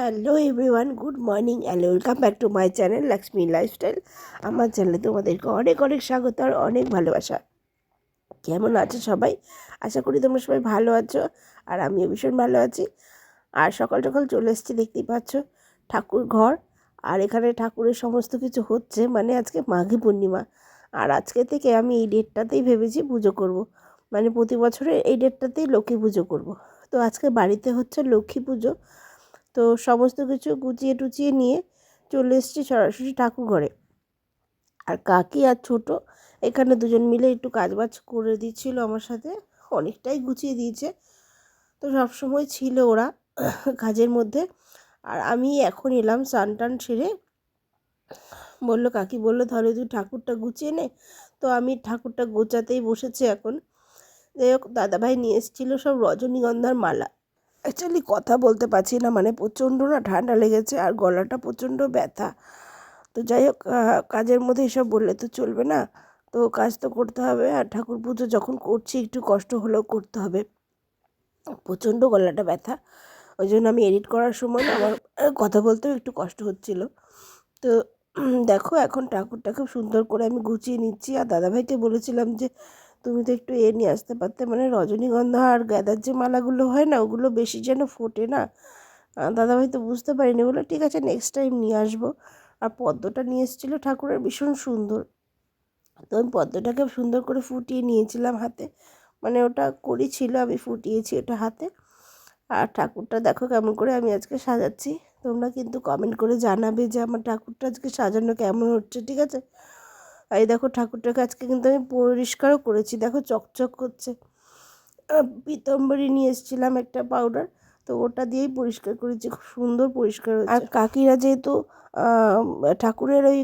Hello everyone good morning and welcome back to my channel Lakshmi lifestyle আমার চ্যানেলে তোমাদেরকে অনেক অনেক স্বাগত আর অনেক ভালোবাসা। কেমন আছো সবাই? আশা করি তোমরা সবাই ভালো আছো আর আমিও ভীষণ ভালো আছি। আর সকাল সকাল চলে এসেছি, দেখতেই পাচ্ছ, ঠাকুর ঘর। আর এখানে ঠাকুরের সমস্ত কিছু হচ্ছে মানে আজকে মাঘী পূর্ণিমা। আর আজকে থেকে আমি এই ডেটটাতেই ভেবেছি পুজো করব। মানে প্রতি বছরে এই ডেটটাতেই লক্ষ্মী পুজো করব। তো আজকে বাড়িতে হচ্ছে লক্ষ্মী পুজো। তো সমস্ত কিছু গুছিয়ে টুচিয়ে নিয়ে চলে এসেছি সরাসরি ঠাকুর ঘরে আর কাকি আর ছোট, এখানে দুজন মিলে একটু কাজবাজ করে দিচ্ছিল আমার সাথে, অনেকটাই গুছিয়ে দিয়েছে। তো সবসময় ছিল ওরা কাজের মধ্যে। আর আমি এখন এলাম স্নান টান সেরে। বলল, কাকি বলল, তাহলে তুই ঠাকুরটা গুছিয়ে নে। তো আমি ঠাকুরটা গোছাতেই বসেছি এখন। যাই হোক, দাদাভাই নিয়ে এসেছিল সব রজনীগন্ধার মালা। অ্যাকচুয়ালি কথা বলতে পারছি না মানে প্রচণ্ড না ঠান্ডা লেগেছে আর গলাটা প্রচণ্ড ব্যথা। তো যাই হোক কাজের মধ্যে এসব বললে তো চলবে না। তো কাজ তো করতে হবে আর ঠাকুর পুজো যখন করছি একটু কষ্ট হলেও করতে হবে। প্রচণ্ড গলাটা ব্যথা। ওই জন্য আমি এডিট করার সময় আমার কথা বলতেও একটু কষ্ট হচ্ছিল। তো দেখো এখন ঠাকুরটা খুব সুন্দর করে আমি গুছিয়ে নিচ্ছি। আর দাদাভাইকে বলেছিলাম যে তুমি তো একটু এ নিয়ে আসতে পারতে। মানে রজনীগন্ধা আর গাঁদার যে মালাগুলো হয় না, ওগুলো বেশি যেন ফোটে না। দাদাভাই তো বুঝতে পারিনি। বলে ঠিক আছে নেক্সট টাইম নিয়ে আসব। আর পদ্মটা নিয়ে এসেছিল ঠাকুরের ভীষণ সুন্দর। তো আমি পদ্মটাকে সুন্দর করে ফুটিয়ে নিয়েছিলাম হাতে। মানে ওটা করি ছিল, আমি ফুটিয়েছি ওটা হাতে। আর ঠাকুরটা দেখো কেমন করে আমি আজকে সাজাচ্ছি। তোমরা কিন্তু কমেন্ট করে জানাবে যে আমার ঠাকুরটা আজকে সাজানো কেমন হচ্ছে, ঠিক আছে? এই দেখো ঠাকুরটাকে আজকে কিন্তু আমি পরিষ্কারও করেছি। দেখো চকচক করছে। পিতম্বরী নিয়ে এসেছিলাম একটা পাউডার তো ওটা দিয়েই পরিষ্কার করেছি। খুব সুন্দর পরিষ্কার হয়েছে। আর কাকিরা যেহেতু ঠাকুরের ওই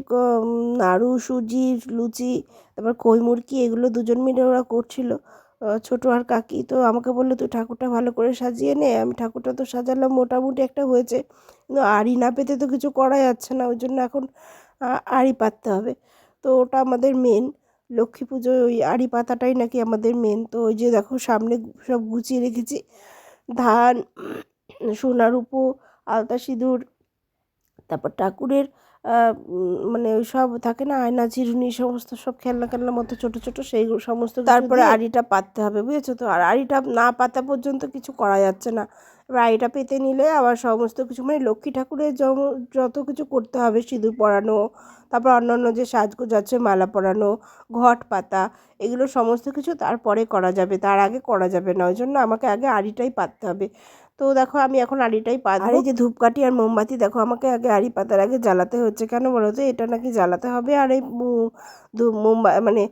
নাড়ু, সুজি, লুচি, তারপর কৈমুরকি এগুলো দুজন মিলে ওরা করছিল। ছোট আর কাকি, তো আমাকে বলল, তুই ঠাকুরটা ভালো করে সাজিয়ে নে, আমি ঠাকুরটা তো সাজালাম, মোটামুটি একটা হয়েছে। কিন্তু আড়ি না পেতে তো কিছু করা যাচ্ছে না, ওই জন্য এখন আড়ি পাততে হবে। তো ওটা আমাদের মেন লক্ষ্মী পুজোয় ওই আড়ি পাতাটাই নাকি আমাদের মেন তো ওই যে দেখো সামনে সব গুছিয়ে রেখেছি। ধান সোনারূপো আলতা সিঁদুর, তারপর ঠাকুরের মানে ওই সব থাকে না আয়না চিরুনি সমস্ত সব খেলনা খেলনার মতো ছোটো ছোটো সেই সমস্ত তারপরে আড়িটা পাততে হবে বুঝেছ তো? আর আড়িটা না পাতা পর্যন্ত কিছু করা যাচ্ছে না। এবার আড়িটা পেতে নিলে আবার সমস্ত কিছু মানে লক্ষ্মী ঠাকুরের যত কিছু করতে হবে সিঁদুর পরানো তারপর অন্যান্য যে সাজগোজ আছে মালা পরানো ঘট পাতা এগুলো সমস্ত কিছু তারপরে করা যাবে তার আগে করা যাবে না। ওই জন্য আমাকে আগে আড়িটাই পাততে হবে। তো দেখো আমি এখন আড়িটাই পা আর এই যে ধূপকাঠি আর মোমবাতি দেখো আমাকে আগে আড়ি পাতার আগে জ্বালাতে হচ্ছে। কেন বলো তো? এটা নাকি জ্বালাতে হবে। আর এই মোমবা মানে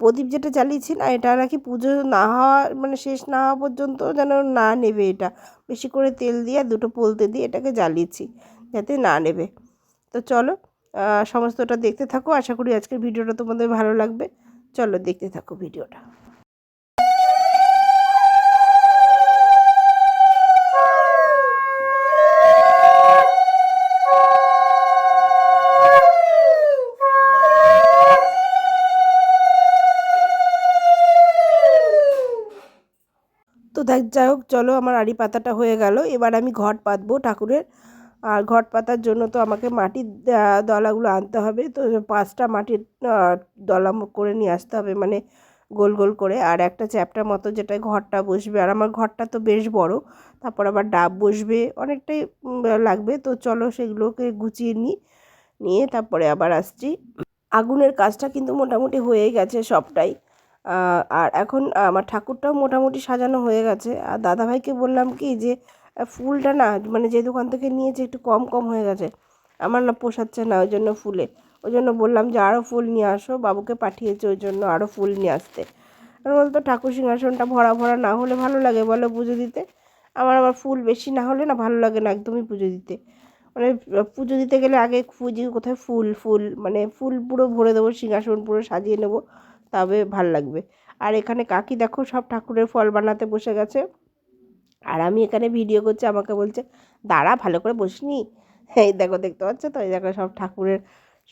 প্রদীপ যেটা জ্বালিয়েছি না এটা নাকি পুজো না হওয়া মানে শেষ না হওয়া পর্যন্ত যেন না নেবে এটা। বেশি করে তেল দিয়ে দুটো পোলতে দিয়ে এটাকে জ্বালিয়েছি যাতে না নেবে। তো চলো সমস্তটা দেখতে থাকো। আশা করি আজকের ভিডিওটা তোমাদের ভালো লাগবে। চলো দেখতে থাকো ভিডিওটা। দেখ, যাই হোক, চলো আমার আড়ি পাতাটা হয়ে গেল। এবার আমি ঘট পাতবো ঠাকুরের। আর ঘট পাতার জন্য তো আমাকে মাটির দলাগুলো আনতে হবে। তো পাঁচটা মাটির দলা করে নিয়ে আসতে হবে মানে গোল গোল করে। আর একটা চ্যাপটা মতো যেটা ঘরটা বসবে। আর আমার ঘরটা তো বেশ বড়। তারপর আবার ডাব বসবে। অনেকটাই লাগবে। তো চলো সেগুলোকে গুছিয়ে নিই নিয়ে তারপরে আবার আসছি। আগুনের কাজটা কিন্তু মোটামুটি হয়ে গেছে সবটাই। আর এখন আমার ঠাকুরটাও মোটামুটি সাজানো হয়ে গেছে। আর দাদাভাইকে বললাম কি যে ফুলটা না মানে যে দোকান থেকে নিয়েছে একটু কম কম হয়ে গেছে। আমার না পোষাচ্ছে না ওই জন্য ফুলে। ওই জন্য বললাম যে আরও ফুল নিয়ে আসো, বাবুকে পাঠিয়েছে ওই জন্য আরও ফুল নিয়ে আসতে। আর বলতো ঠাকুর সিংহাসনটা ভরা ভরা না হলে ভালো লাগে বলো পুজো দিতে? আমার আবার ফুল বেশি না হলে না ভালো লাগে না একদমই পুজো দিতে। মানে পুজো দিতে গেলে আগে খুঁজি কোথায় ফুল ফুল মানে ফুল পুরো ভরে দেবো, সিংহাসন পুরো সাজিয়ে নেব। তবে ভালো লাগবে। আর এখানে কাকি দেখো সব ঠাকুরের ফল বানাতে বসে গেছে। আর আমি এখানে ভিডিও করছি, আমাকে বলছে, দাঁড়া, ভালো করে বসনি? এই দেখো, দেখতে পাচ্ছ তো? এই দেখো সব ঠাকুরের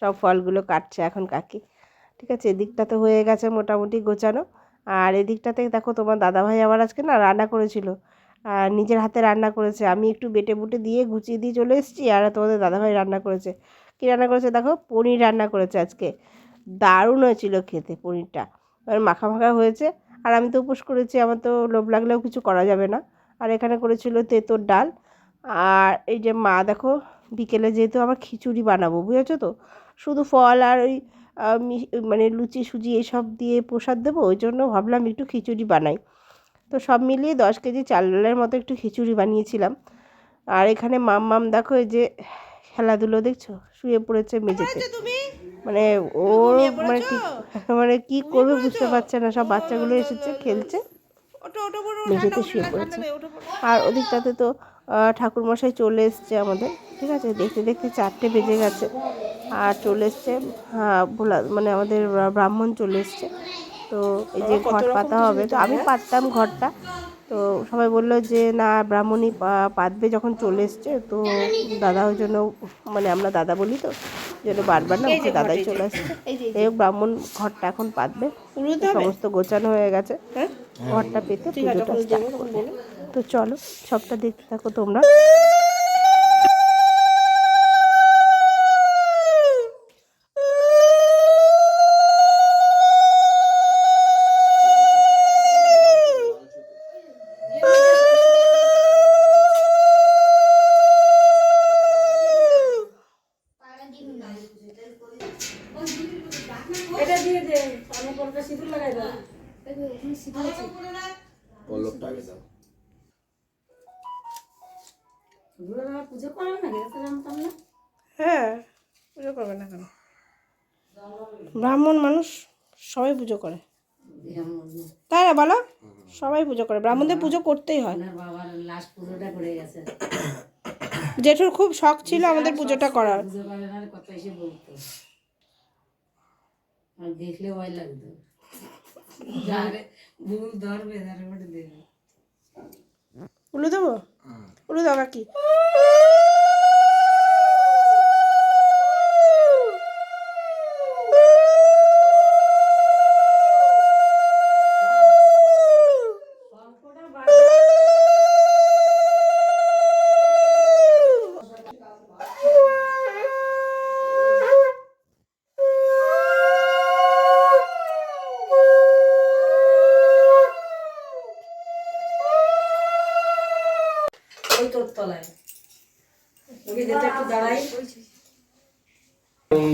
সব ফলগুলো কাটছে এখন কাকি। ঠিক আছে, এদিকটা তো হয়ে গেছে মোটামুটি গোছানো। আর এদিকটাতে দেখো তোমার দাদাভাই আবার আজকে না রান্না করেছিল। আর নিজের হাতে রান্না করেছে। আমি একটু বেটে বুটে দিয়ে গুছিয়ে দিয়ে চলে এসেছি আর তোমাদের দাদাভাই রান্না করেছে। কী রান্না করেছে দেখো? পনির রান্না করেছে আজকে। দারুণ হয়েছিল খেতে পনিরটা। আর মাখা মাখা হয়েছে। আর আমি তো উপোস করেছি, আমার তো লোভ লাগলেও কিছু করা যাবে না। আর এখানে করেছিল তেঁতোর ডাল। আর এই যে মা, দেখো, বিকেলে যেহেতু আবার খিচুড়ি বানাবো, বুঝেছ তো? শুধু ফল আর ওই মানে লুচি, সুজি এসব দিয়ে প্রসাদ দেবো, ওই জন্য ভাবলাম একটু খিচুড়ি বানাই। তো সব মিলিয়ে দশ কেজি চাল ডালের মতো একটু খিচুড়ি বানিয়েছিলাম। আর এখানে মাম মাম, দেখো, এই যে খেলাধুলো, দেখছ? শুয়ে পড়েছে মেঝেতে। মানে ওর মানে কি মানে কি করবে বুঝতে পারছে না সব বাচ্চাগুলো এসেছে খেলছে। মেঝেতে শুয়ে পড়েছে। আর ওদিকটাতে তো ঠাকুরমশাই চলে এসছে আমাদের ঠিক আছে? দেখতে দেখতে চারটে বেজে গেছে। আর চলে এসছে হ্যাঁ ভোলা মানে আমাদের ব্রাহ্মণ চলে এসছে। তো এই যে ঘট পাতা হবে তো আমি পাততাম ঘরটা। তো সবাই বলল যে না ব্রাহ্মণী পাতবে যখন চলে এসছে তো দাদা ওই জন্য মানে আমরা দাদা বলি তো জন্য বারবার না হচ্ছে দাদাই চলে আসছে। এই ব্রাহ্মণ ঘরটা এখন পাতবে সমস্ত গোছানো হয়ে গেছে। ঘরটা পেতে পুজোটা তো চলো সবটা দেখতে থাকো তোমরা। পুজো করে ব্রাহ্মণদের পুজো করতেই হয়। জেঠুর খুব শখ ছিল আমাদের পুজোটা করার। দেখলে ভয় লাগতো। উলু দেবো? হ্যাঁ। উলু দেবা কি?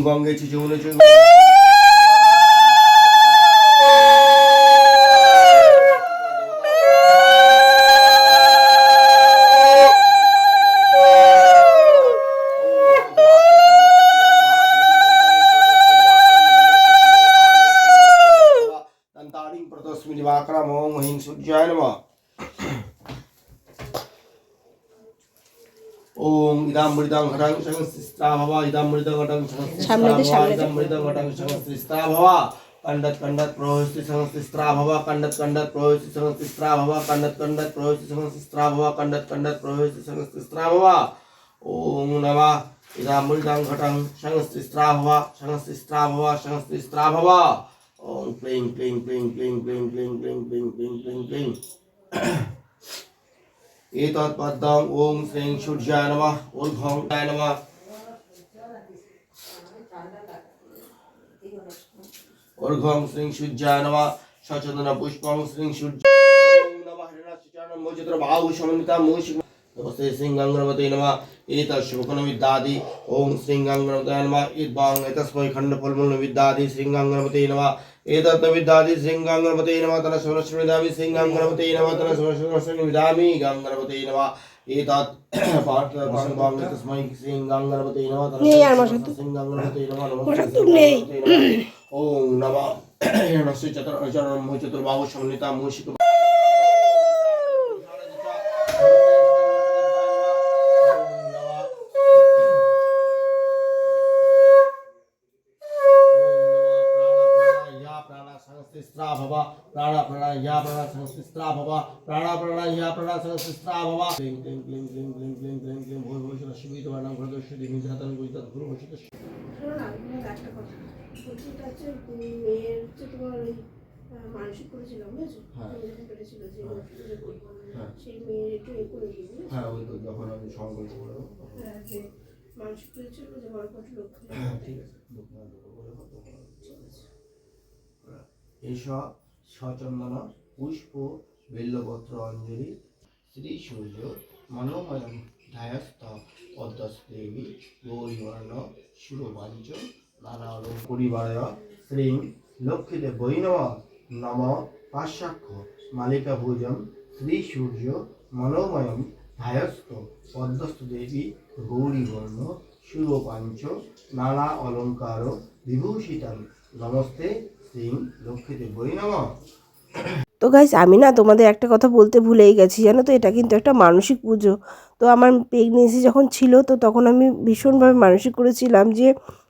건강하게 지원해 주고 దంతాడిం ప్రతస్మిని వాక్రమోం హిం సూర్యాయ నమః संस्थिता भव इदां मृदं घटं সামনে দে, সামনে দে। इदां मृदं घटं संस्थिता भव कंडत कंडत प्रहोस्ति संस्थिस्त्रा भव कंडत कंडत प्रहोस्ति संस्थिस्त्रा भव कंडत कंडत प्रहोस्ति संस्थिस्त्रा भव कंडत कंडत प्रहोस्ति संस्थिस्त्रा भव ॐ नमः इदां मृदं घटं संस्थिस्त्रा भव संस्थिस्त्रा भव संस्थिस्त्रा भव ॐ क्लीं क्लीं क्लीं क्लीं क्लीं क्लीं क्लीं क्लीं क्लीं क्लीं এতৎপদ্মং ওম শ্রীং সূর্যায় নমঃ ঊর্ধ্বং নমঃ অর্ঘং শ্রী সূর্যায় নমঃ সচন্দন পুষ্পং শ্রী সূর্য নমস্তে সিংহাঙ্গনমতে নমঃ এতশুকনবিদ্যাদি ওম সিংহাঙ্গনমতে নমঃ ইদ্বাং এতস্মৈ খণ্ডফলমূলবিদ্যাদি সিংহাঙ্গনমতে एतत्तविद्धादि सिंहं गणपते नमः तन सरस्वती सिंहं गणपते नमः तन सरस्वती विदामि गं गणपते नमः एतत् पाठ पाठ भाव तस्मै सिंहं गणपते नमः तन सिंहं गणपते नमः नमः ओम नमः चतुर्चरण चतुर्भाव सम्मिता मूषिक प्राण या प्राण संस्थिस्त्रा भव क्लीं क्लीं क्लीं क्लीं क्लीं क्लीं क्लीं क्लीं भूय भूय शिवित वर्णं भृदस्य दिनि जातं गुजितं गुरु भूषित শোনো না, তোমাকে একটা কথা। বলছি, এটা হচ্ছে মেয়ের হচ্ছে তোমার ওই মানসিক করেছিলাম বুঝেছো হ্যাঁ। আমি যখন পেরেছিল যে হ্যাঁ। লক্ষ্মী পুজো করবো হ্যাঁ। সেই মেয়ের একটু এ করে দিই বুঝেছো? হ্যাঁ ওই তো যখন আমি সংকল্প করবো তখন- হ্যাঁ, যে মানসিক করেছিল যে বড় কত লক্ষ্মী হ্যাঁ, ঠিক আছে এসব সচন্দন পুষ্প, বেল্লপত্র অঞ্জলি, শ্রী সূর্য, মনোময়ম ধায়স্থ পদ্মস্দেবী গৌরীবর্ণ, সুরবাঞ্চ নানা পরিবারয় শ্রীং, লক্ষ্মীতে বৈনব, নম পাশাক্ষ মালিকা ভোজম শ্রী সূর্য, মনোময়ম ধায়স্থ পদ্মস্থ দেবী, গৌরীবর্ণ সুরপাঞ্চ নানা অলঙ্কার, বিভূষিতাম, নমস্তে। তো গাইস আমি না তোমাদের একটা কথা বলতে ভুলেই গেছি, জানো তো? এটা কিন্তু একটা মানসিক পুজো। তো আমার প্রেগনেন্সি যখন ছিল, তো তখন আমি ভীষণভাবে মানসিক করেছিলাম যে,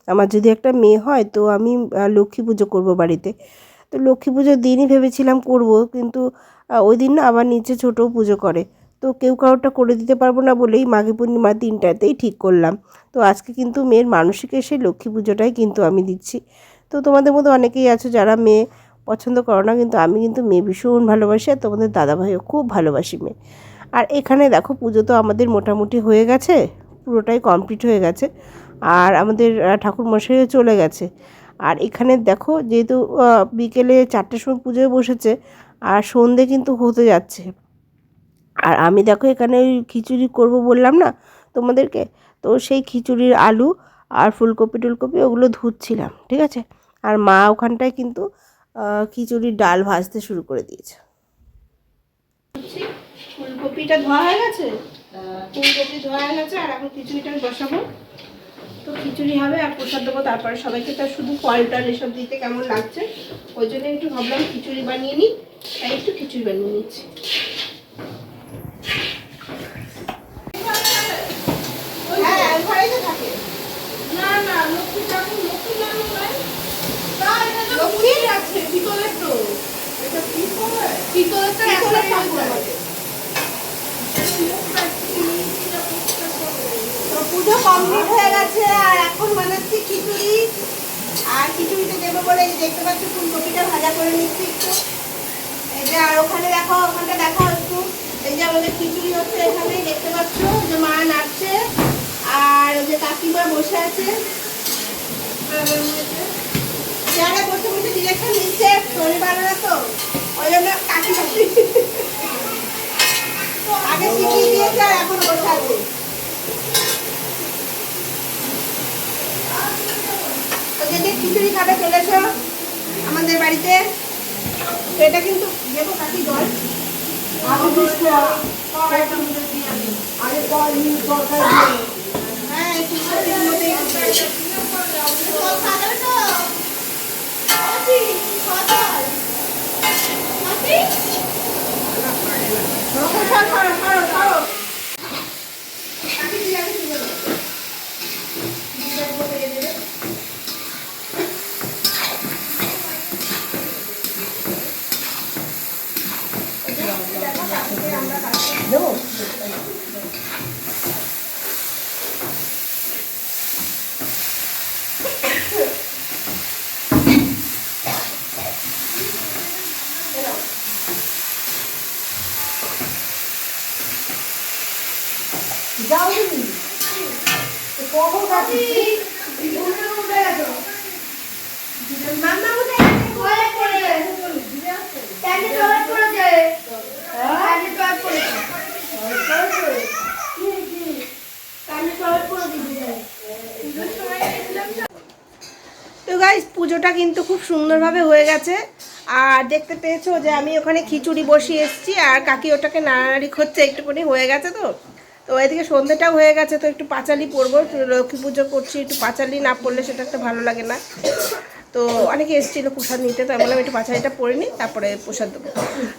আমার যদি একটা মেয়ে হয়, তো আমি লক্ষ্মী পুজো করব বাড়িতে। তো লক্ষ্মী পুজোর দিনই ভেবেছিলাম করব, কিন্তু ওই দিন না আবার নিচে ছোটও পুজো করে। তো কেউ কারোরটা করে দিতে পারব না বলেই মাঘী পূর্ণিমা দিনটাতেই ঠিক করলাম। তো আজকে কিন্তু মেয়ের মানসিক এসে লক্ষ্মী পুজোটাই কিন্তু আমি দিচ্ছি। তো তোমাদের মধ্যে অনেকেই আছো যারা মেয়ে পছন্দ করো না, কিন্তু আমি কিন্তু মেয়ে ভীষণ ভালোবাসি আর তোমাদের দাদাভাইও খুব ভালোবাসি মেয়ে। আর এখানে দেখো পুজো তো আমাদের মোটামুটি হয়ে গেছে, পুরোটাই কমপ্লিট হয়ে গেছে আর আমাদের ঠাকুর মশাইও চলে গেছে। আর এখানে দেখো যেহেতু বিকেলে চারটের সময় পুজোয় বসেছে আর সন্ধে কিন্তু হতে যাচ্ছে। আর আমি দেখো এখানে ওই খিচুড়ি করব বললাম না তোমাদেরকে? তো সেই খিচুড়ির আলু আর ফুলকপি টুলকপি ওগুলো ধুচ্ছিলাম, ঠিক আছে? আর মা ওখানটায় কিন্তু খিচুড়ির ডাল ভাজতে শুরু করে দিয়েছে। ফুলকপিটা ধোয়া হয়ে গেছে? ফুলকপি ধোয়া হয়ে গেছে, আর এখন খিচুড়িটা বসাবো। তো খিচুড়ি হবে, আর প্রসাদ দেবো, তারপরে সবাইকে তো শুধু ফল টল এসব দিতে কেমন লাগছে, ওই জন্য একটু ভাবলাম খিচুড়ি বানিয়ে নিই, তাই একটু খিচুড়ি বানিয়ে নিচ্ছি হ্যাঁ ঘরেই তো থাকে না না লক্ষ্মী ঠাকুর লক্ষ্মী ঠাকুর নয় লক্ষ্মীর আছে পিতলের তো। এটা পিতলের পিতলের তো একটা তো পুজো কমপ্লিট হয়ে গেছে আর এখন বানাচ্ছি খিচুড়ি। আর খিচুড়িতে দেবো বলে দেখতে পাচ্ছ ফুলকপিটা ভাজা করে নিচ্ছি একটু। এই যে আর ওখানে দেখো ওখানটা দেখো একটু। এই যে আমাদের খিচুড়ি হচ্ছে এখানেই দেখতে পাচ্ছ? যে মা নাচছে আর ওই যে কাকিমা বসে আছে। চেয়ারে বসে বসে ডিরেকশন নিচ্ছে শনিবার না তো ওই জন্য কাকিমা আগে শিখিয়ে দিয়েছে আর এখন বসে আছে। যে খিচুড়ি খাবে চলে এসো আমাদের বাড়িতে তো এটা কিন্তু দেখো কাকি জল। হ্যাঁ এই ফুলকপির মধ্যেই দিতে হবে। তো খাওয়া যাবে তো? মাসি, খাওয়া দাওয়া? মাসি? খাও, খাও, খাও, খাও, খাও। কাকি দিয়ে আমি তুলে দেবো। দিয়ে দেবো, দিয়ে দেবে। যাও তুমি কখন কাকি উঠে উঠে গেছো মাম্মা উঠে গেছে টয়লেট করে ক্যান্ডি টয়লেট করেছে ক্যান্ডি টয়লেট করেছে কি কি ক্যান্ডি টয়লেট করে দিয়েছে তো গাইস পুজোটা কিন্তু খুব সুন্দরভাবে হয়ে গেছে। আর দেখতে পেয়েছ যে আমি ওখানে খিচুড়ি বসিয়ে এসেছি, আর কাকি ওটাকে নাড়ানাড়ি করছে একটুখানি, হয়ে গেছে তো? তো এদিকে সন্ধ্যেটাও হয়ে গেছে, তো একটু পাঁচালি পরবো লক্ষ্মী পুজো করছি, একটু পাঁচালি না পড়লে সেটা একটা ভালো লাগে না। তো অনেকে এসেছিল প্রসাদ নিতে তো আমি বললাম একটু পাঁচালিটা পরে নিই, তারপরে প্রসাদ দেবো।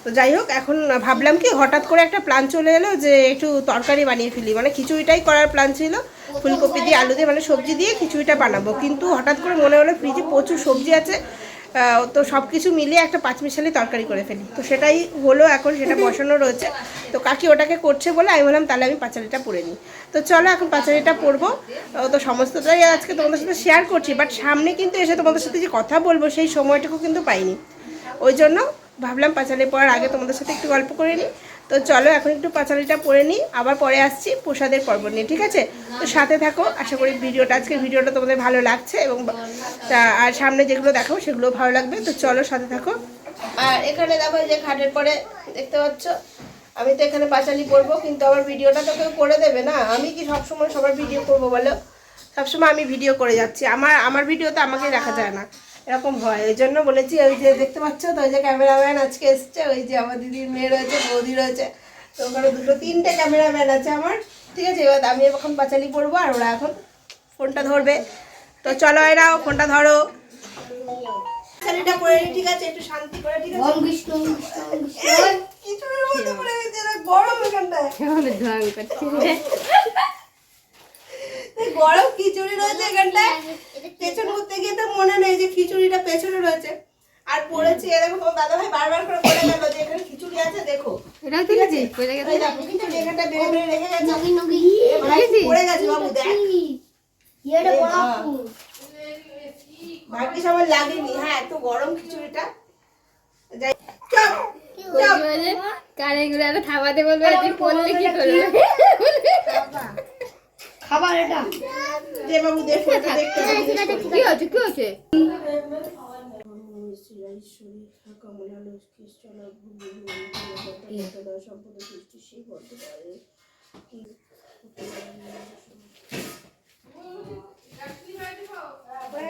তো যাই হোক, এখন ভাবলাম কি হঠাৎ করে একটা প্ল্যান চলে এলো যে একটু তরকারি বানিয়ে ফেলি মানে খিচুড়িটাই করার প্ল্যান ছিল। ফুলকপি দিয়ে আলু দিয়ে মানে সবজি দিয়ে খিচুড়িটা বানাবো। কিন্তু হঠাৎ করে মনে হলো ফ্রিজে প্রচুর সবজি আছে তো সব কিছু মিলিয়ে একটা পাঁচমিশালি তরকারি করে ফেলি। তো সেটাই হলো এখন, সেটা বসানো রয়েছে। তো কাকি ওটাকে করছে বলে আমি বললাম, তাহলে আমি পাঁচালিটা পরে নিই। তো চলো এখন পাঁচালিটা পরবো তো সমস্তটাই আজকে তোমাদের সাথে শেয়ার করছি বাট সামনে কিন্তু এসে তোমাদের সাথে যে কথা বলব, সেই সময়টুকু কিন্তু পাইনি। ওই জন্য ভাবলাম পাঁচালি পড়ার আগে তোমাদের সাথে একটু গল্প করে নিই। তো চলো এখন একটু পাঁচালিটা পরে নিই, আবার পরে আসছি প্রসাদের পর্ব নিয়ে, ঠিক আছে? তো সাথে থাকো, আশা করি ভিডিওটা, আজকের ভিডিওটা তোমাদের ভালো লাগছে এবং আর সামনে যেগুলো দেখো সেগুলো ভালো লাগবে। তো চলো সাথে থাকো। আর এখানে দেখো যে খাটের পরে দেখতে পাচ্ছ, আমি তো এখানে পাঁচালি পড়ব কিন্তু আমার ভিডিওটা তো কেউ করে দেবে না। আমি কি সবসময় সবার ভিডিও করব বলো? সবসময় আমি ভিডিও করে যাচ্ছি। আমার আমার ভিডিও তো আমাকে দেখা যায় না। এরকম হয় ওই জন্য বলেছি ওই যে দেখতে পাচ্ছ তো ওই যে ক্যামেরাম্যান আজকে এসছে ওই যে আমার দিদির মেয়ে রয়েছে বৌদি রয়েছে। তো ওখানে দুটো তিনটে ক্যামেরাম্যান আছে আমার ঠিক আছে? এবার আমি এখন পাঁচালি পড়ব আর ওরা এখন ফোনটা ধরবে। তো চলো এরাও ফোনটা ধরো। পাঁচালিটা পড়ে নি ঠিক আছে? একটু শান্তি করে ঠিক আছে? মধ্যে পড়ে গেছে গরম এখানটায়। গরম খিচুড়ি রয়েছে এখানটায়। পেছন করতে গিয়ে তো মনে নেই যে খিচুড়িটা পেছনে রয়েছে। আর পড়েছি এরকম দাদা ভাই বারবার করে বলে গেল যে এখানে খিচুড়ি আছে দেখো। এটাও ঠিক আছে? ওই দেখো খিচুড়ি এখানটা বেড়ে বেড়ে রেখে গেছে। নগি নগি। এ ভাই, পড়ে গেছে বাবু দেখ। এই বড় আপু ভাগ্যিস আমার লাগেনি। হ্যাঁ এত গরম খিচুড়িটা। যাই চল আরও থামাতে বলবে তুই পড়লে কি করবে? খাবার এটা। যে বাবু দেখ ফোনটা দেখতে কি হচ্ছে কি হচ্ছে হয়ে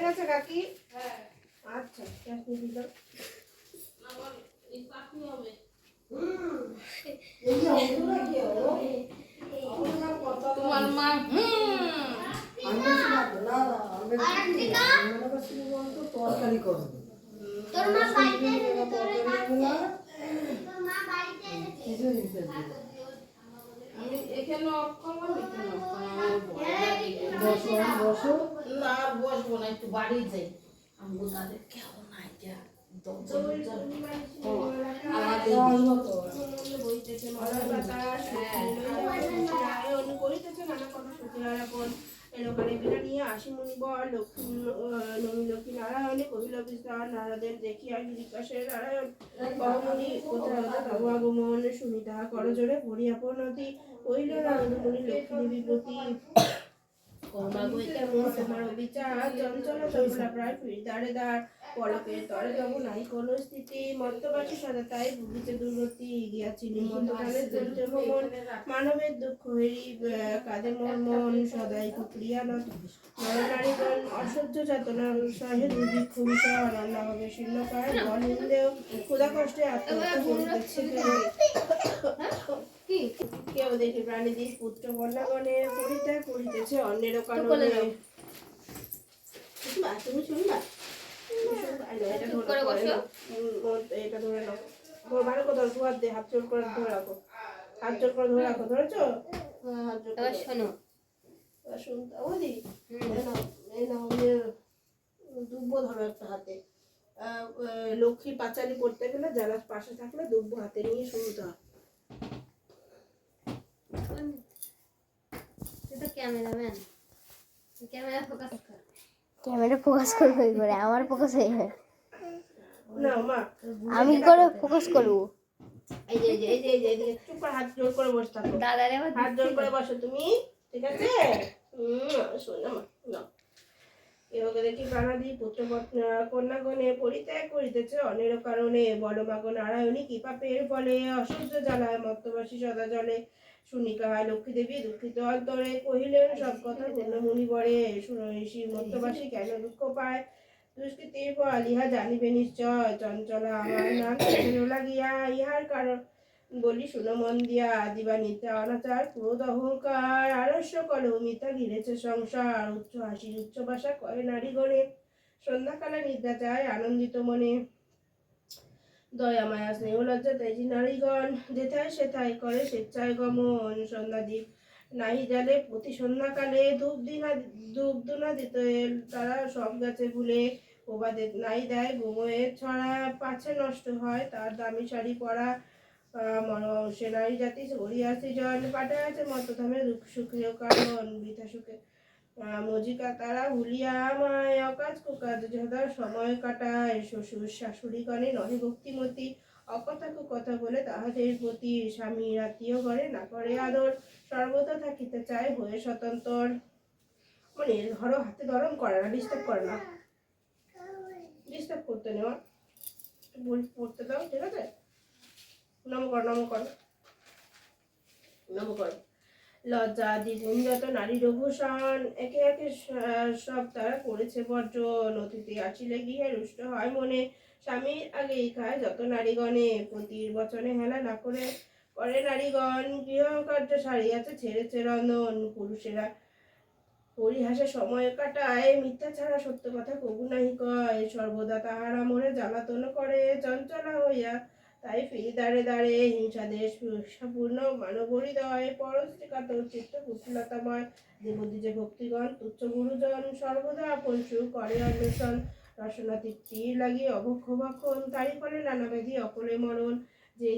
আচ্ছা নিয়ে দিলাম তোমার মা তোর মা বাড়িতে এসেছে, তোরে ডাকছে। তোর মা বাড়িতে এসেছে। আমি এখানে। অফ করব এখানে off না আর বসবো না একটু বাড়ি যাই। আমি তাদের কেমন আইডিয়া আমাদের বইতেছে মলার বাতাস নারায়ণ করিতেছে কথা সত্যি বিনা নিয়ে আসি মুনি লক্ষ্মী লক্ষ্মী নারায়ণে কহিল বিস্তার নারাদের দেখিয়া গিরিকাশের নারায়ণ কহমনি তব আগমন শুনি তাহা করজোরে পড়িয়া পরিণতি কহিল নারদ মুনি লক্ষ্মী দেবী প্রতি। কমা গইতে মোর তোমার বিচার চঞ্চল চঞ্চলা প্রায় ফির দাঁড়ে দাঁড় তরে যাব নাই কোনো স্থিতি সদা তাই ভুগিতে দুর্গতি গিয়াছিলি মন্তকালে চলতে মন মানবের দুঃখ হেরি কাঁদে মন মন সদাই কুকুরিয়া নর নারীগণ অসহ্য যাতনা সহে দুর্ভিক্ষ বিষয় রান্না হবে শীর্ণকায়। বল হিন্দেও ক্ষুধা কষ্টে আত্মহত্যা করিতেছে কেউ। দেখে প্রাণীদের পুত্র কন্যাগণে পরিত্যাগ করিতেছে অন্যের কারণে। তুমি শুনবা? এটা ধরে। নাও। ধরে ভালো করে ধরো, হাত দিয়ে হাত জোর করে ধরে রাখো। হাত জোর করে ধরে রাখো ধরেছো? হ্যাঁ হাত জোর করে। শোনো। শুনতে ওদি এই নাও। এই নাও দুব্ব ধরো একটা হাতে। লক্ষ্মীর পাঁচালি পড়তে গেলে যারা পাশে থাকলে দুব্ব হাতে নিয়ে শুনতে হয় ক্যামেরাম্যান ক্যামেরা ফোকাস কর। ক্যামেরা ফোকাস করব কি করে আমার ফোকাস হয়ে যাবে। আমি কি করে ফোকাস করব। এই যে এই যে এই যে এই যে এদিকে চুপ করে হাত জোর করে বসে থাকো। দাদারে হাত জোর করে বসো তুমি ঠিক আছে? হুম শোনো মা নাও দেখি পুত্র পরিত্যাগ করিতেছে। অনেক কারণে বলমাগ নারায়ণী কি পাপের ফলে অসহ্য জ্বালায় মত্তবাসী সদা জলে। শুনিকা হয়, লক্ষ্মী দেবী, দুঃখিত অন্তরে কহিলেন, সব কথা পূর্ণমুনি বরে ঋষি মত্তবাসী কেন দুঃখ পায়? দুষ্কৃতির ফল ইহা জানিবে নিশ্চয়। চঞ্চলা আমার নাম লাগিয়া ইহার কারণ বলি শুনো মন দিয়া। দিবা নিত্যা অনাচার, ক্রোধ অহংকার, আলস্য কলহ, মিথ্যা ঘিরেছে সংসার। উচ্চ হাসি উচ্চ ভাষা করে নারীগণে? সন্ধ্যাকালে নিদ্রা চায় আনন্দিত মনে। দয়া, মায়া, স্নেহ, লজ্জা তেজি নারীগণ যেথায় সেথায় করে স্বেচ্ছায় গমন সন্ধ্যাদীপ নাহি জালে প্রতি সন্ধ্যাকালে ধূপ দিনা ধূপ দুনা দিতে তারা সব গাছে ভুলে প্রবাদে। নাই দেয় গোময়ের ছড়া, পাছে নষ্ট হয় তার দামি শাড়ি পরা সে নারী জাতি গড়িয়াছে জল পাটা আছে মতো মতধামে সুখেও কারণ, বৃথা সুখে। মজিকা তারা ভুলিয়া আমায় অকাজ কুকাজ যথা সময় কাটায়। শ্বশুর শাশুড়ি গণে নহে ভক্তিমতী, অকথা কথা বলে তাহাদের প্রতি স্বামী আত্মীয় করে না করে আদর। সর্বদা থাকিতে চায় হয়ে স্বতন্ত্র মানে ধরো, হাতে ধরম করে না ডিস্টার্ব করে না। ডিস্টার্ব করতে নেওয়া। বই পড়তে দাও, ঠিক আছে? নম কর নম কর নম কর লজ্জা যত নারী রঘুষণ, একে একে সব তারা করেছে বর্জন। অতিথি আসিলে গিয়ে রুষ্ট হয় মনে। স্বামীর আগেই খায় যত নারীগণে। পতির বচনে হেলা না করে করে নারীগণ। গৃহকার্য সারিয়াছে, ছেড়েছে রন্ধন। পুরুষেরা পরিহাসে সময় কাটায়। মিথ্যা ছাড়া সত্য কথা কবু নাহি কয়। সর্বদা তাহারা মোরে জ্বালাতন করে, চঞ্চলা হইয়া তাই ফিরি দাঁড়ে দাঁড়ে হিংসা দেশ পূর্ণ মানব হৃদয় পরশ্রী কাতর চিত্ত কুশলতাময় দেবদ্বিজে ভক্তিগণ, তুচ্ছ গুরুজন সর্বদা আপন করে অন্বেষণ। রসনা তৃপ্তি লাগি অভক্ষ ভক্ষণ তারই ফলে নানা ব্যাধি অকলে মরণ। যে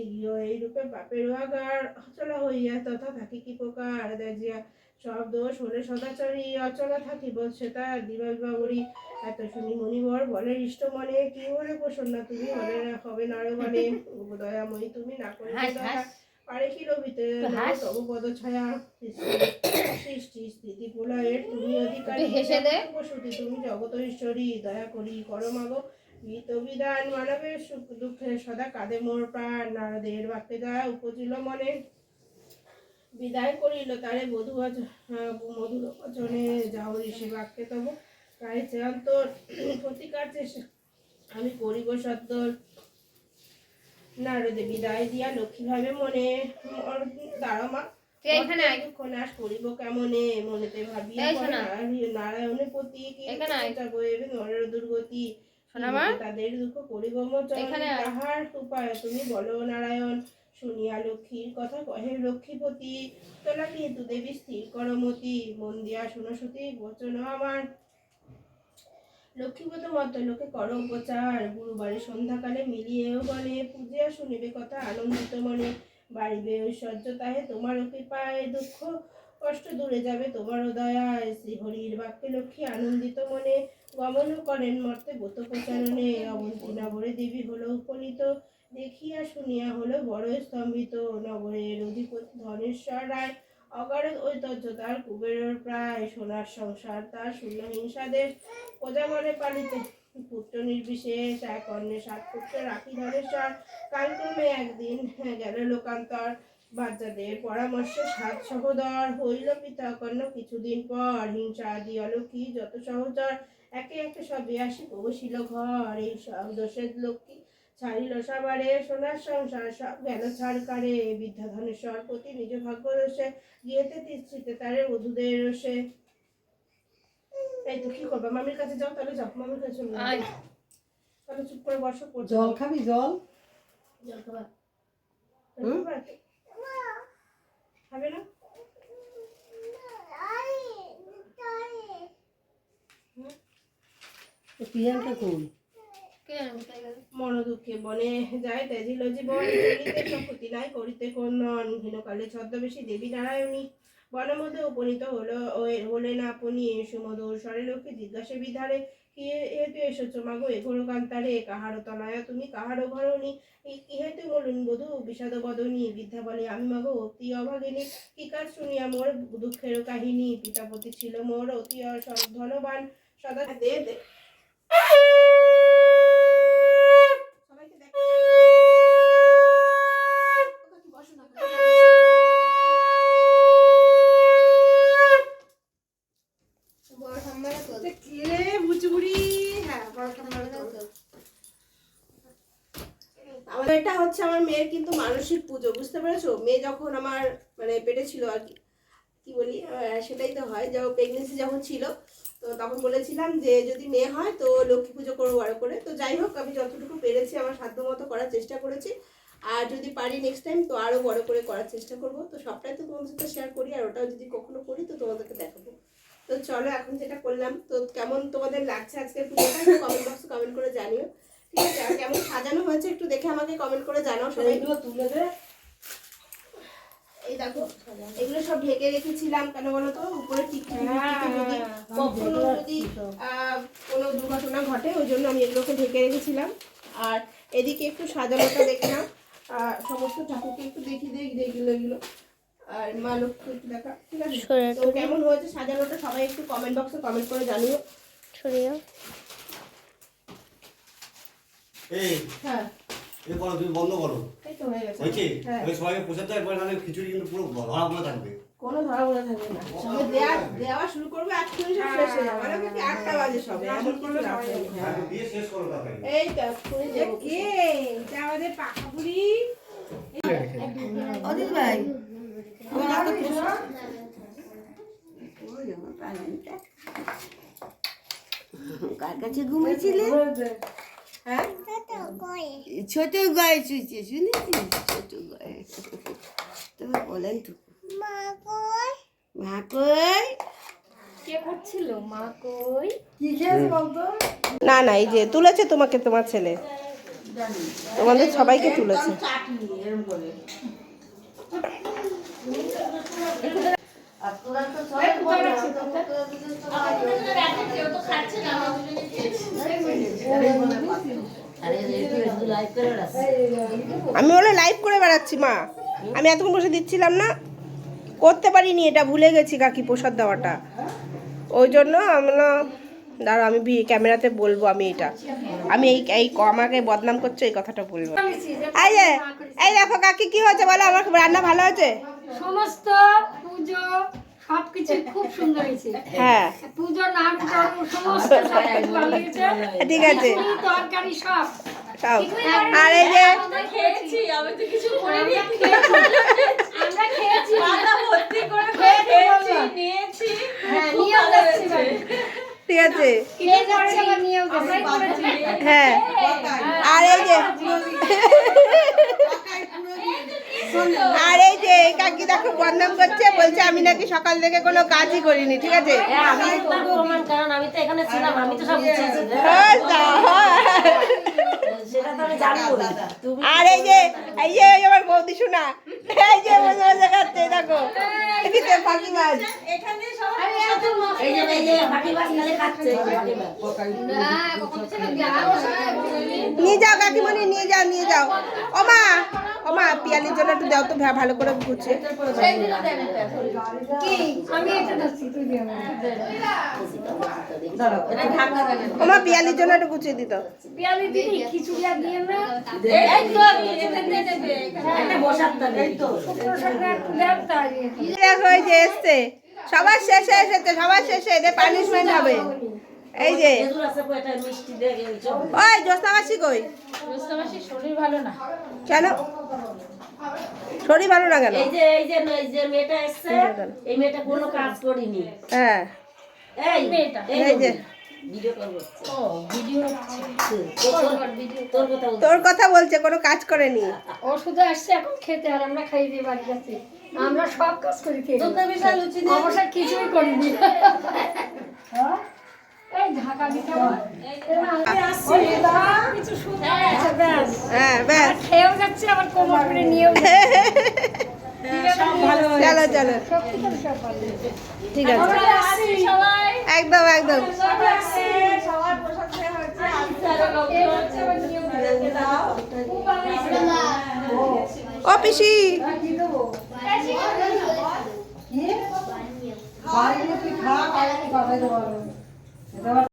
এই রূপে বাপের আগার, অচলা হইয়া তথা থাকি কি প্রকার? দেখিয়া সব দোষ হলে সদাচারী অচলা থাকিব সেটা দিবা বিবাহরি এত শুনি মণিবর বলে ইষ্ট মনে কি হলে না তুমি হলে হবে নারে বলে। দয়াময়ী তুমি না করে। পারে কি রবিতে। তব সৃষ্টি স্থিতি প্রলয়ের তুমি অধিকারী। বসতি তুমি জগত ঈশ্বরী দয়া করি করো মাগো। বিধান মানবের সুখ দুঃখে সদা কাঁদে মোর প্রাণ। নারদের বাক্যে দয়া উপজিল মনে। বিদায় করিল তারে আহ, মধুর বচনে ঋষি বাক্যে তব। গাইছে অন্তর প্রতিকার চেষ্টা। আমি করিব সত্তর নারদে বিদায় দিয়া লক্ষ্মী ভাবে মনে দাঁড়া মা। এখানে আয়। নাশ করিব কেমনে মনেতে ভাবিয়া নারায়ণের প্রতি এখানে আয়। যাব নরের দুর্গতি। তাদের দুঃখ করিব মোচন তাহার উপায় তুমি বলো নারায়ণ। শুনিয়া লক্ষ্মীর কথা কহে, লক্ষ্মীপতি, তোলা কিন্তু দেবী স্থির করমতি মন দিয়া শুনো সতী বচন আমার। লক্ষ্মীপত মত লোকে কর উপচার গুরুবারে সন্ধ্যাকালে মিলিয়েও বলে পূজিয়া শুনিবে কথা আনন্দিত মনে। বাড়িবে ঐশ্বর্য তাহে তোমার কৃপায় দুঃখ, কষ্ট দূরে যাবে তোমারও দয়ায়। শ্রীহরির বাক্যে লক্ষ্মী আনন্দিত মনে, গমন করেন মর্তে ব্রত প্রচারণে অবন্তী নগরে দেবী হলো উপনীত। দেখিয়া শুনিয়া হলো বড় স্তম্ভিত নগরের অধিপতি ধনেশ্বর রায়। অগারদ ঐতহ্য তার কুবেরের প্রায় সোনার সংসার, তার শূন্য হিংসাদের প্রজাগণে পালিত। পুত্র নির্বিশেষ এক অন্যে সাত পুত্র রাখি ধনেশ্বর। কালক্রমে একদিন গেল লোকান্তর। বাচ্চাদের পরামর্শে, সাত সহোদর হইল পিতা কন্য। কিছুদিন পর হিংসা আদি অলক্ষী যত সহচর একে একে সবে আসি প্রবশিল ঘর এই সব দোষের লক্ষ্মী ছাড়িল সবারে সোনার সংসার সব গেল ছাড়কারে বিদ্যা ধনেশ্বর প্রতি নিজ ভাগ্য রসে গিয়েতে তিষ্ঠিতে তারে বধূদের রসে এই তো কি করবে? মামির কাছে যাও তাহলে যাও। মামির কাছে। তাহলে চুপ করে বসো জল খাবি জল? জল খাবা না? তো প্রিয়াঙ্কা মন দুঃখে বনে যায় তেজিল জীবন শক্তি নাই করিতে কন্যন হীনকালে ছদ্মবেশী দেবী নারায়ণী বনের মধ্যে উপনীত হলো হলেন আপনি সুমধুর স্বরে লোকে জিজ্ঞাসে বিধারে কি হেতু এসেছ মাগো এঘোর কান্তারে কাহারো তনয়া তুমি, কাহারো ঘরণী কি বলুন বধু? বিষাদ বদনী, বৃদ্ধা বলে, আমি মাগো অতি অভাগিনী। কি কাজ শুনিয়া মোর দুঃখের কাহিনী? পিতাপতি ছিল মোর অতি ধনবান সদা দে দে সবাইকে দেখ বসো না বড় ঠাম্মারা তো কে বুচুগুড়ি হ্যাঁ বড় ঠাম্মার তো। আমাদের এটা হচ্ছে আমার মেয়ের কিন্তু মানসিক পুজো বুঝতে পেরেছ? মেয়ে যখন আমার মানে পেটে ছিল আর কি কি বলি সেটাই তো হয়। যে প্রেগনেন্সি যখন ছিল, তো তখন বলেছিলাম যে যদি মেয়ে হয় তো লক্ষ্মী পুজো করব বড় করে। তো যাই হোক, আমি যতটুকু পেরেছি আমার সাধ্য মতো করার চেষ্টা করেছি। আর যদি পারি নেক্সট টাইম তো আরও বড় করে করার চেষ্টা করব। তো সবটাই তো তোমাদের সাথে শেয়ার করি, আর ওটাও যদি কখনো করি, তো তোমাদেরকে দেখাবো। তো চলো, এখন যেটা করলাম, তো কেমন তোমাদের লাগছে আজকে পুজোটা কমেন্ট বক্সে কমেন্ট করে জানিও। ঠিক আছে? আর কেমন সাজানো হয়েছে, একটু দেখে আমাকে কমেন্ট করে জানাও সবাই। তুলে দে। এই দেখো এগুলো সব ঢেকে রেখেছিলাম কেন বলো তো? উপরে যদি কোনো যদি আহ, কোনো দুর্ঘটনা ঘটে ওই জন্য আমি এগুলোকে ঢেকে রেখেছিলাম। আর এদিকে একটু সাজানোটা দেখলাম আর সমস্ত ঠাকুরকে একটু দেখিয়ে দেখ দেখল এগুলো। আর মা লক্ষ্মী একটু দেখা ঠিক আছে? তো কেমন হয়েছে সাজানোটা সবাই একটু কমেন্ট বক্সে কমেন্ট করে জানিও। যাও। হ্যাঁ। এ করো তুমি বন্ধ করো। হয়ে হয়েছে? হ্যাঁ। ওই সবাইকে প্রসাদ দেওয়ার পরে নাহলে খিচুড়ি কিন্তু পুরো ধরা পড়ে থাকবে। কোনো ধরা থাকবে না। সবে দেওয়া দেওয়া শুরু করবে আট মিনিট শেষ হয়ে যাবে। মানে কি আটটা বাজে সবে। এমন কোনো রাত নেই। হ্যাঁ। দিয়ে শেষ করো তাড়াতাড়ি এই তো এক্ষুনি দেবো। অদিত ভাই কার কাছে ঘুমিয়েছিলে? হ্যাঁ ছোট গায়ে শুয়েছে শুনেছিস? ছোট গায়ে তবে বলেন তো। মা কই কে করছিল? মা কই না না এই যে তুলেছে তোমাকে তোমার ছেলে। তোমাদের সবাইকে তুলেছে। রাখছি আমি বলে লাইভ করে বেড়াচ্ছি মা। আমি এতক্ষণ বসে দিচ্ছিলাম না। করতে পারিনি এটা ভুলে গেছি কাকি প্রসাদ দেওয়াটা। ওই জন্য আমরা দাঁড়া আমি ভি- ক্যামেরাতে বলব আমি এটা। আমি এই এই ক- আমাকে বদনাম করছ এই কথাটা বলব। এই এই দেখো কাকি কি হয়েছে বলো আমার রান্না ভালো হয়েছে? সমস্ত পুজো সবকিছু খুব সুন্দর হয়েছে। হ্যাঁ। পুজো নাম সমস্ত সব কিছু ভালো লেগেছে ঠিক আছে। পুরি, তরকারি সব। সব। আর এই যে আমরা খেয়েছি আমরা খেয়েছি। খেয়েছি হ্যাঁ। ঠিক আছে। যাচ্ছি হ্যাঁ। আর এই যে আর এই যে এই কাকি দেখো বদনাম করছে বলছে আমি নাকি সকাল থেকে কোনো কাজই করিনি ঠিক আছে? আমি তো প্রমাণ কারণ আমি তো এখানে ছিলাম আমি তো সব বুঝেছি হ্যাঁ, হয়। তুমি আর এই যে এই যে আমার বৌদি শোনা এই যে খাচ্ছে দেখো। এদিকে মাছ। নিয়ে যাও কাকিমণি নিয়ে যাও নিয়ে যাও। ওমা ওমা পিয়ালির জন্য একটু দাও তো ভালো করে গুছে কি? আমি এটা যাচ্ছি তুই দিয়ে আমাকে। ওমা পিয়ালির জন্য একটু গুছিয়ে দিত দেখো এই যে এসছে। সবার শেষে এসেছে সবার শেষে এদের পানিশমেন্ট হবে। এই যে। ওই জ্যোৎস্নাবাসী কই? শরীর ভালো না। কেন? শরীর ভালো না কেন? এই যে এই যে এই যে মেয়েটা এসছে এই মেয়েটা কোনো কাজ করিনি। হ্যাঁ। এই মেয়েটা। এই যে। ভিডিও কল করছে। ও ভিডিও তোর কথা বলছি। তোর কথা বলছে কোনো কাজ করেনি। ও শুধু আসছে এখন খেতে আর আমরা খাই দিয়ে বাড়ি যাচ্ছি। আমরা সব কাজ করি খেয়ে বিশাল কিছুই করিনি। চলো চলো। সত্যি করে সব ভালো। ঠিক আছে। একদম একদম। ও পিসি। বাড়িতে you